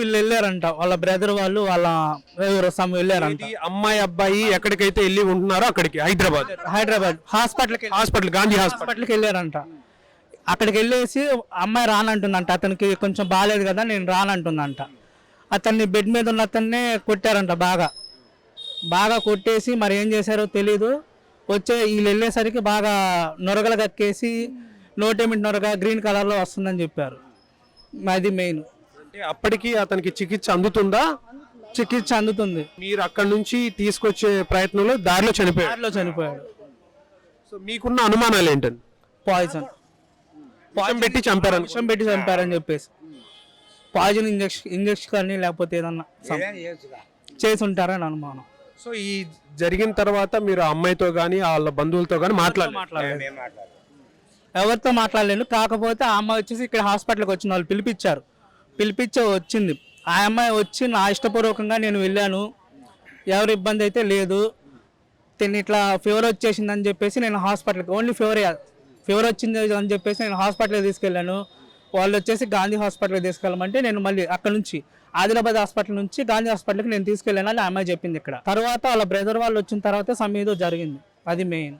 వీళ్ళు వెళ్ళారంట. వాళ్ళ బ్రదర్ వాళ్ళు వాళ్ళ ఎవరో సమ్ వెళ్ళారంట. అమ్మాయి అబ్బాయి ఎక్కడికైతే వెళ్ళి ఉంటున్నారో అక్కడికి హైదరాబాద్. హైదరాబాద్. హాస్పిటల్కి హాస్పిటల్ గాంధీ హాస్పిటల్. హాస్పిటల్కి వెళ్ళారంట. అక్కడికి వెళ్ళేసి అమ్మాయి రానంటుందంట. అతనికి కొంచెం బాగాలేదు కదా నేను రానంటుందంట. అతన్ని బెడ్ మీద ఉన్న అతన్నే కొట్టారంట బాగా. బాగా కొట్టేసి మరి ఏం చేశారో తెలీదు. వచ్చే వీళ్ళు వెళ్ళేసరికి బాగా నొరగలు కక్కేసి నోటేమిటి నొరగ గ్రీన్ కలర్లో వస్తుందని చెప్పారు. అది మెయిన్. అంటే అప్పటికి అతనికి చికిత్స అందుతుందా? చికిత్స అందుతుంది. మీరు అక్కడ నుంచి తీసుకొచ్చే ప్రయత్నంలో దారిలో చనిపోయారు దారిలో చనిపోయాడు. సో మీకున్న అనుమానాలు ఏంటండి? పాయిజన్ విషం పెట్టి చంపారని విషం పెట్టి చంపారని చెప్పేసి. పాయిజన్ ఇంజక్షన్ ఇంజక్షన్ కానీ లేకపోతే ఏదన్నా చేసి ఉంటారని అనుమానం. సో ఈ జరిగిన తర్వాత మీరు అమ్మాయితో కానీ వాళ్ళ బంధువులతో కానీ మాట్లాడాలి మాట్లాడలేదు? ఎవరితో మాట్లాడలేను కాకపోతే ఆ అమ్మాయి వచ్చేసి ఇక్కడ హాస్పిటల్కి వచ్చిన వాళ్ళు పిలిపించారు. పిలిపించే వచ్చింది. ఆ అమ్మాయి వచ్చి నా ఇష్టపూర్వకంగా నేను వెళ్ళాను. ఎవరి ఇబ్బంది అయితే లేదు. తిని ఇట్లా ఫీవర్ వచ్చేసిందని చెప్పేసి నేను హాస్పిటల్కి ఓన్లీ ఫీవర్ ఫీవర్ వచ్చింది అని చెప్పేసి నేను హాస్పిటల్కి తీసుకెళ్ళాను. వాళ్ళు వచ్చేసి గాంధీ హాస్పిటల్కి తీసుకెళ్ళమంటే నేను మళ్ళీ అక్కడ నుంచి ఆదిలాబాద్ హాస్పిటల్ నుంచి గాంధీ హాస్పిటల్కి నేను తీసుకెళ్ళాను అని అమ్మాయి చెప్పింది ఇక్కడ. తర్వాత వాళ్ళ బ్రదర్ వాళ్ళు వచ్చిన తర్వాత సమేదో జరిగింది. అది మెయిన్